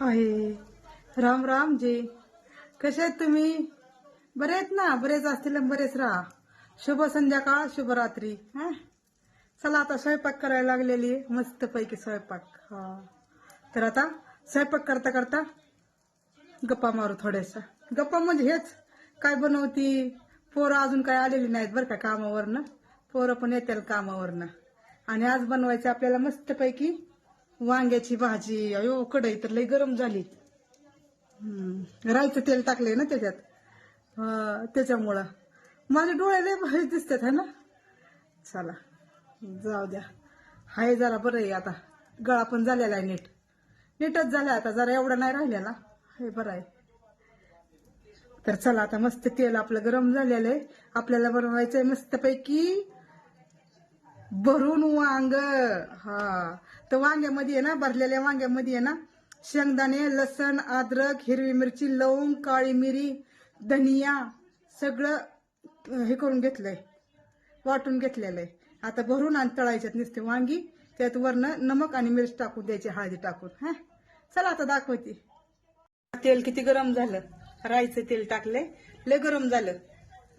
आहे. राम राम जी. कसे आहेत तुम्ही? बरे आहेत ना? बरेच असतील बरेच राहा. शुभ संध्याकाळ शुभरात्री हा? चला आता स्वयंपाक करायला लागलेली आहे. मस्त पैकी स्वयंपाक. हा. तर आता स्वयंपाक करता करता गप्पा मारू थोड्याशा. गप्पा म्हणजे हेच. काय बनवती? पोरं अजून काय आलेली नाहीत बरं का कामावरनं. पोरं पण येतील कामावरनं. आणि आज बनवायचं आपल्याला मस्तपैकी वांग्याची भाजी अयो कढई तर लई गरम झाली. रायचं तेल टाकलंय ना त्याच्यात. त्याच्यामुळं. माझ्या डोळ्या लय भारी दिसतात है ना? चला जाऊ द्या. हाय जरा बरं आहे आता. गळा पण झालेला आहे नीट. नीटच झाला आता जरा एवढा नाही राहिलेला. हे बरं आहे. तर चला आता मस्त तेल आपलं गरम झालेलं आहे. आपल्याला बनवायचंय मस्तपैकी भरून वांग. हा. तर वांग्यामध्ये आहे ना भरलेल्या वांग्यामध्ये ना शेंगदाणे लसण अद्रक हिरवी मिरची लवंग काळी मिरी धनिया सगळं हे करून घेतलंय. वाटून घेतलेलं आहे. आता भरून आणि तळायच्यात नुसते वांगी त्यात वरनं नमक आणि मिरच टाकून द्यायची हळदी टाकून. हा. चला आता दाखवते. तेल किती गरम झालं? राईचं तेल टाकलंय. लय गरम झालं.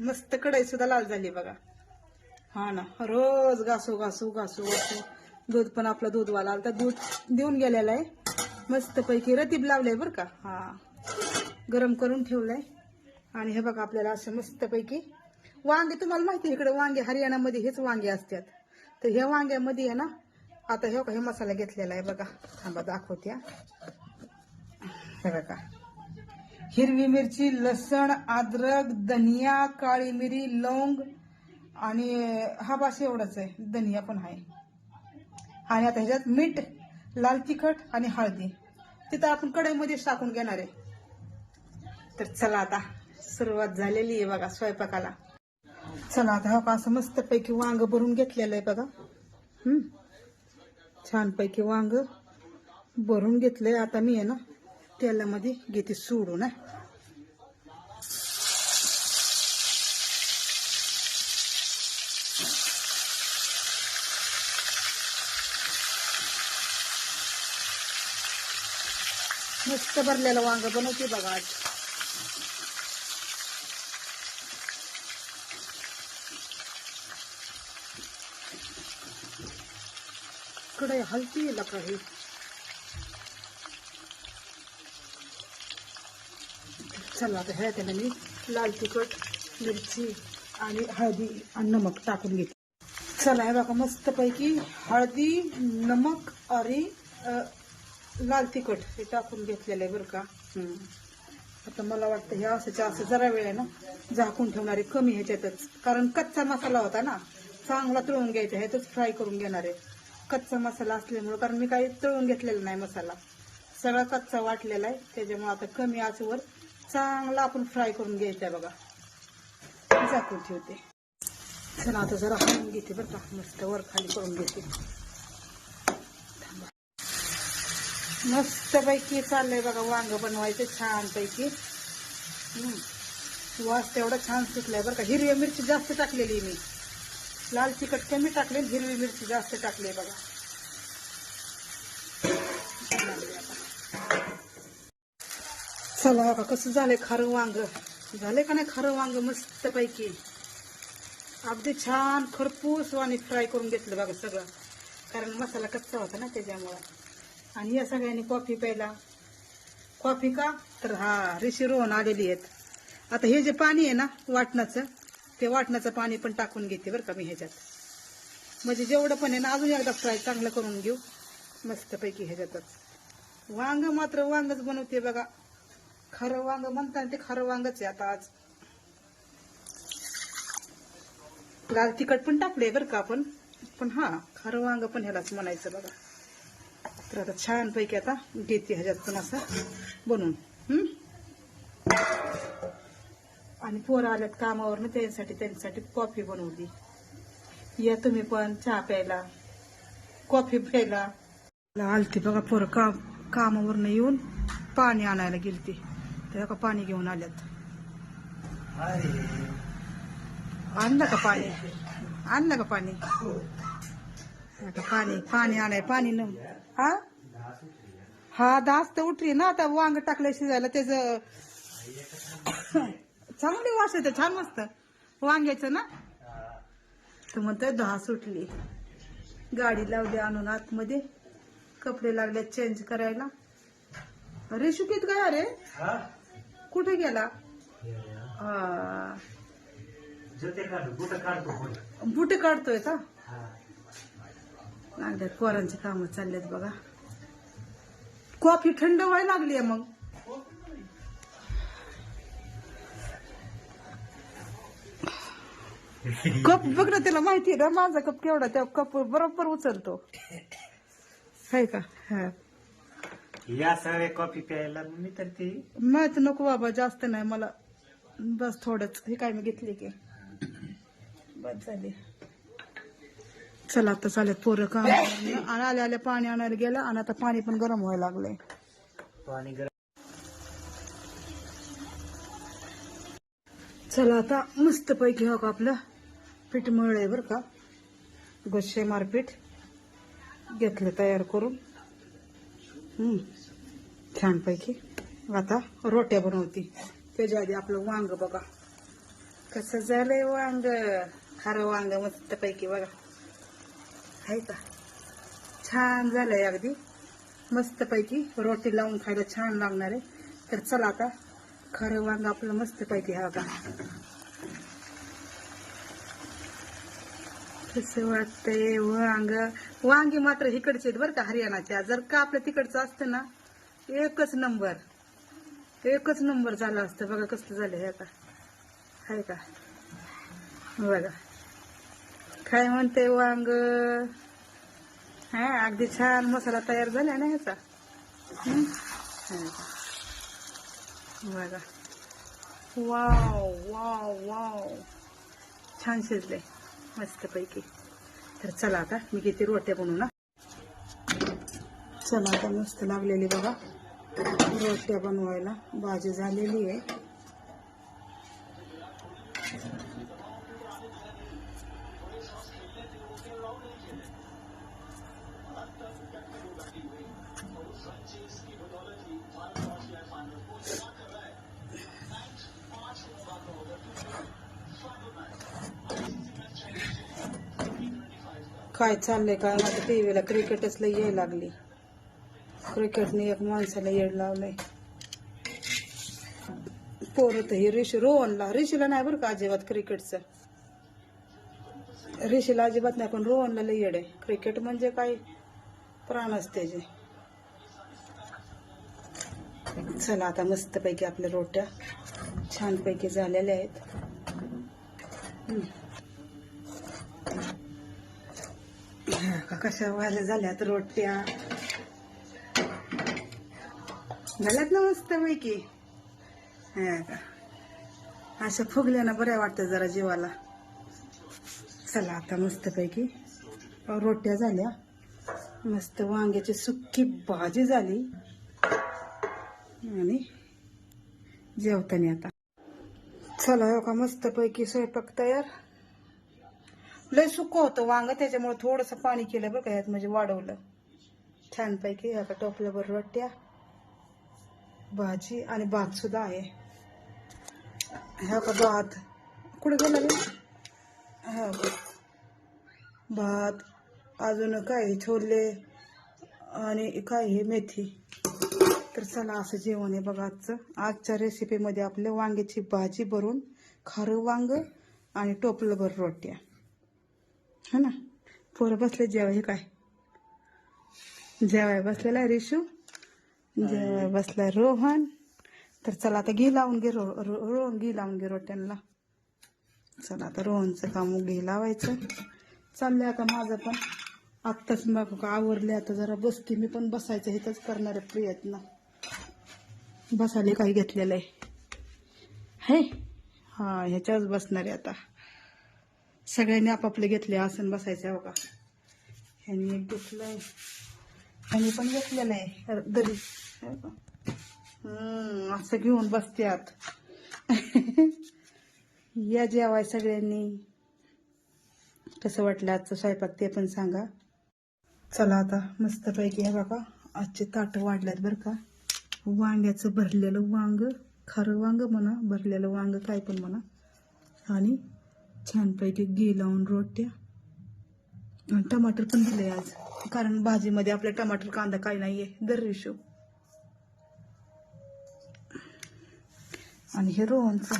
मस्त कढई सुद्धा लाल झाली बघा. हा ना. रोज घासू घासू घासू घासू. दूध पण आपलं दूधवाला आलं तर दूध देऊन गेलेला आहे. मस्त पैकी रतीब लावलंय बरं का. हा. गरम करून ठेवलंय. आणि हे बघा आपल्याला असं मस्त पैकी वांगे तुम्हाला माहिती आहे इकडे वांगे हरियाणामध्ये हेच वांगे असतात. तर ह्या वांग्यामध्ये आहे ना आता हे हे मसाला घेतलेला आहे बघा. थांबा दाखवते हे बघा. हिरवी मिरची लसण अद्रक धनिया काळी मिरी लवंग आणि हा बास एवढाच आहे. धनिया पण आहे. आणि आता ह्याच्यात मीठ लाल तिखट आणि हळदी. तिथं आपण कढईमध्येच टाकून घेणार आहे. तर चला आता सुरुवात झालेली आहे बघा स्वयंपाकाला. चला आता हा असं मस्त पैकी वांग भरून घेतलेलं आहे बघा. हम्म. छान पैकी वांग भरून घेतलंय. आता मी आहे ना तेलामध्ये घेते सोडून मस्त भरलेलं वांग बनवते बघा आज. कडे हलती आहे लका ही. चला आता ह्या त्याला मी लाल तिखट मिरची आणि हळदी आणि नमक टाकून घेते. चला हे बघा मस्तपैकी हळदी नमक आणि लाल तिखट हे टाकून घेतलेलं आहे बरं का. आता मला वाटतं हे असं असं जरा वेळ आहे ना झाकून ठेवणार कमी ह्याच्यातच. कारण कच्चा मसाला होता ना चांगला तळून घ्यायचा ह्यातच फ्राय करून घेणार आहे. कच्चा मसाला असल्यामुळं कारण मी काही तळून घेतलेला नाही मसाला. सगळा कच्चा वाटलेला आहे त्याच्यामुळे आता कमी आचवर चांगला आपण फ्राय करून घ्यायचा आहे बघा. झाकून ठेवते. चला आता जरा हलवून घेते बरं का. मस्त वर खाली करून घेते. मस्त पैकी चाललंय बघा वांग बनवायचं छान पैकी वास तेवढा छान सुटलाय बरं का. हिरवी मिरची जास्त टाकलेली मी. लाल तिखट कमी टाकले हिरवी मिरची जास्त टाकली बघा. चला बघा कसं झालंय खारं वांग. झालंय का नाही खारं वांग मस्त पैकी अगदी छान खरपूस वाणी फ्राय करून घेतलं बघा सगळं. कारण मसाला कच्चा होता ना त्याच्यामुळं. आणि या सगळ्यांनी कॉफी प्यायला. कॉफी का? तर हा ऋषी रोहन आलेली आहेत. आता हे जे पाणी आहे ना वाटणाचं ते वाटणाचं पाणी पण टाकून घेते बरं का मी ह्याच्यात. म्हणजे जेवढं पण आहे ना अजून एकदा फ्राय चांगलं करून घेऊ. मस्तपैकी ह्याच्यातच. वांग मात्र वांगच बनवते बघा. खरं वांग म्हणता ते खरं वांगच आहे आता आज. लाल तिखट पण टाकले बरं का आपण. पण हा खरं वांग पण ह्यालाच म्हणायचं बघा. तर आता छानपैकी आता घेते ह्याच्यात पण असं बनवून आणि पोरं आल्यात कामावरनं त्यांच्यासाठी त्यांच्यासाठी कॉफी बनवली. या तुम्ही पण चहा प्यायला कॉफी प्यायला. आलती बघा पोरं काम कामावरनं येऊन पाणी आणायला गेलती. तेव्हा का पाणी घेऊन आल्यात. आणलं का पाणी? आणलं का पाणी? आता पाणी पाणी आणाय पाणी न हा दास तर उठली ना आता वांग टाकलं शिजायला त्याच चांगली वास येते छान मस्त. वांग्याचं ना? तर म्हणतोय दहा सुटली गाडी लावली आणून आतमध्ये. कपडे लागले चेंज करायला. अरे शुकीत काय अरे? कुठे गेला. बुटे काढतोय का? लागल्यात पोरांची कामं चाललेत बघा. कॉफी थंड व्हायला लागली आहे मग. कप बघ ना त्याला माहिती आहे ना माझा कप केवढा त्या कप बरोबर उचलतो. आहे का? हा. या सगळे कॉफी प्यायला मी तर ती. माहीत नको बाबा जास्त नाही मला बस थोडंच. हे काय मी घेतली की? बस झाली. चला आता चालेल पोरं काम. आणि आल्या आल्या पाणी आणायला गेलं आणि आता पाणी पण गरम व्हायला लागलंय. पाणी गरम. चला आता मस्त पैकी हो का आपलं? पीठ मळलंय बरं का? गोष्टी मारपीठ घेतलं तयार करून. हम्म. छानपैकी आता रोट्या बनवती. त्याच्या आधी आपलं वांग बघा. कसं झालंय वांग? खारं वांग मस्त पैकी बघा. आहे का? छान झालंय अगदी. मस्तपैकी रोटी लावून खायला छान लागणार आहे. तर चला आता खरं वांग आपलं मस्त पैकी हा का कसं वाटतंय वांग? वांगी मात्र इकडचे आहेत बरं का हरियाणाच्या. जर का आपलं तिकडचं असतं ना एकच नंबर. एकच नंबर झाला असतं. बघा कसलं झालं हे का आहे का? बघा. काय म्हणते वांग हा अगदी छान मसाला तयार झाला ना ह्याचा. बघा. Wow wow wow. छान शिजले. मस्त पैकी तर चला आता मी किती रोट्या बनवू ना चला आता मस्त लागलेली बघा. रोट्या बनवायला. भाजी झालेली आहे. काय चाललंय काय माझ्या टीव्हीला क्रिकेटच लई यायला लागली. क्रिकेटने एक माणसाला येड लावलंय. पोरं तर हे ऋषी रोहनला ऋषीला नाही बरं का अजिबात क्रिकेटचं. ऋषीला अजिबात नाही पण रोहनला लई येड. आहे क्रिकेट म्हणजे काय? प्राणच त्याचे. चला आता मस्तपैकी आपल्या रोट्या छानपैकी झालेल्या आहेत हम्म. का कशा व्हायला झाल्यात रोट्या? झाल्यात ना मस्त पैकी. का अशा फुगल्या ना बऱ्या वाटतं जरा जीवाला. चला आता मस्त पैकी. रोट्या झाल्या. मस्त वांग्याची सुक्की भाजी झाली. आणि जेवताना आता. चला हो का मस्त पैकी स्वयंपाक तयार. लय सुक होतं वांग त्याच्यामुळे थोडंसं पाणी केलं बरं का यात म्हणजे वाढवलं. छानपैकी ह्या का टोपल्यावर रोट्या भाजी आणि भात सुद्धा आहे. ह्या का भात? कुठे गेला रे हा भात अजून काय छोले आणि काय हे मेथी. तर चला असं जेवण आहे बघा आजचं. आजच्या रेसिपीमध्ये आपल्या वांग्याची भाजी भरून खारं वांग आणि टोपलंभर रोट्या है ना. पोरं बसले जेवाय हे काय? जेवाय बसलेला रिशू. जेवाय बसलाय रोहन. तर चला आता घी लावून घे रो रो- रोहन घी लावून घे रोट्यांना. चला आता रोहनचं काम घी लावायचं. चाललंय आता माझं पण. आत्ताच मग का आवरले आता जरा बसते मी पण. बसायचं हेच करणार आहे प्रयत्न. बसायला काही घेतलेलं आहे. हे? हा ह्याच्यावर बसणार आहे आता. सगळ्यांनी आपापले घेतले आसन बसायचं हो का ह्यांनी एक घेतलंय. ह्यांनी पण घेतलेलं आहे दरी. हम्म, असं घेऊन बसत्यात. या जेवाय सगळ्यांनी. कसं वाटलं आजचं स्वयंपाक ते पण सांगा. चला आता मस्तपैकी आहे बघा आजचे ताट वाढल्यात बरं का. वांग्याचं भरलेलं वांग खरं वांग म्हणा भरलेलं वांग काय पण म्हणा. आणि छानपैकी घी लावून रोट्या. टमाटर पण दिले आज. कारण भाजीमध्ये आपल्या टमाटर कांदा काही नाहीये. दर रेशो आणि हे रोहनचं.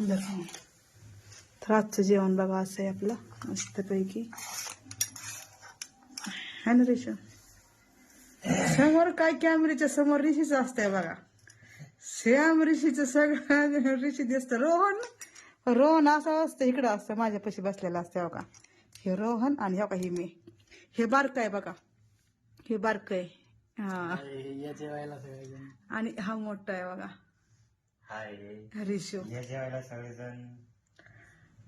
बरं तर आजचं जेवण बघा असं आहे आपलं. मस्तपैकी. है ना रेशो? समोर काय कॅमेऱ्याच्या समोर ऋषीच असतंय बघा. श्याम ऋषीचं सगळं ऋषी दिसतं. रोहन! रोहन असं असतं इकडं असतं माझ्यापाशी बसलेलं असतं बघा हे रोहन आणि हो का हे मी. हे बारक आहे बघा. हे बारक आहे. हा. आणि हा मोठा आहे बघा. हाय. रिशू.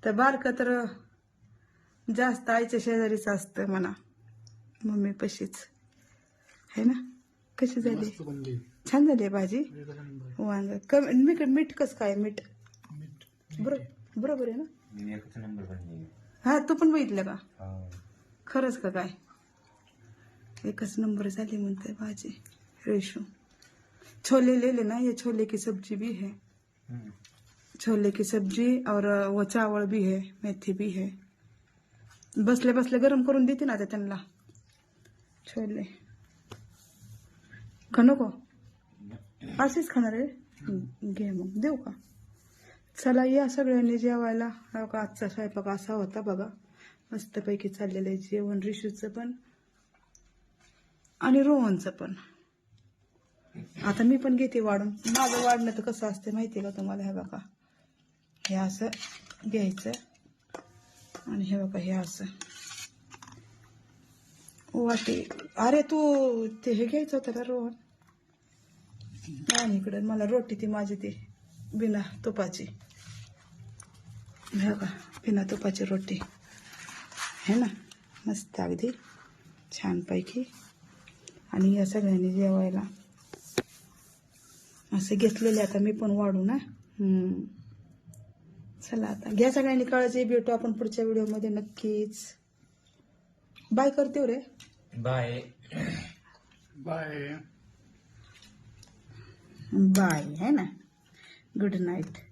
तर बारक तर जास्त आईच्या शेजारीच असतं म्हणा. मम्मी पशीच. है ना? कशी झाली? छान झाली आहे भाजी? वांग. कमी मीठ मीठ कसं काय मीठ? बरोबर बरोबर आहे ना? मी एकच नंबर बनली हा तू पण बघितलं का? हो. खरंच का काय? एकच नंबर झाली म्हणते भाजी रेशो. छोले ले लेना ये छोले की सब्ज़ी भी है हम्म. छोले की सब्ज़ी और वो चावल भी है मेथी भी है बसले बसले गरम करून देते ना ते त्यांना. छोले. का नको. असेच खाणार आहे? घे मग देऊ का? चला या सगळ्यांनी जेवायला. का आजचा स्वयंपाक असा होता बघा. मस्तपैकी चाललेलं आहे जेवण रिशूचं पण आणि रोहनचं पण. आता मी पण घेते वाढून. माझं वाढणं तर कसं असतं माहिती आहे का तुम्हाला? हे बघा. हे असं घ्यायचं आणि हे बघा हे असं. वाटी. अरे तू ते हे घ्यायचं होतं का रोहन? आणि इकडे मला रोटी ती माझी ती बिना तुपाची. बघा बिना तुपाची रोटी. है ना? मस्त अगदी छानपैकी. आणि या सगळ्यांनी जेवायला. असं घेतलेले आता मी पण वाढू ना? हम्म. चला आता. घ्या सगळ्यांनी काळजी. भेटू आपण पुढच्या व्हिडिओमध्ये नक्कीच. बाय करते हो रे. बाय. बाय. है ना? Good night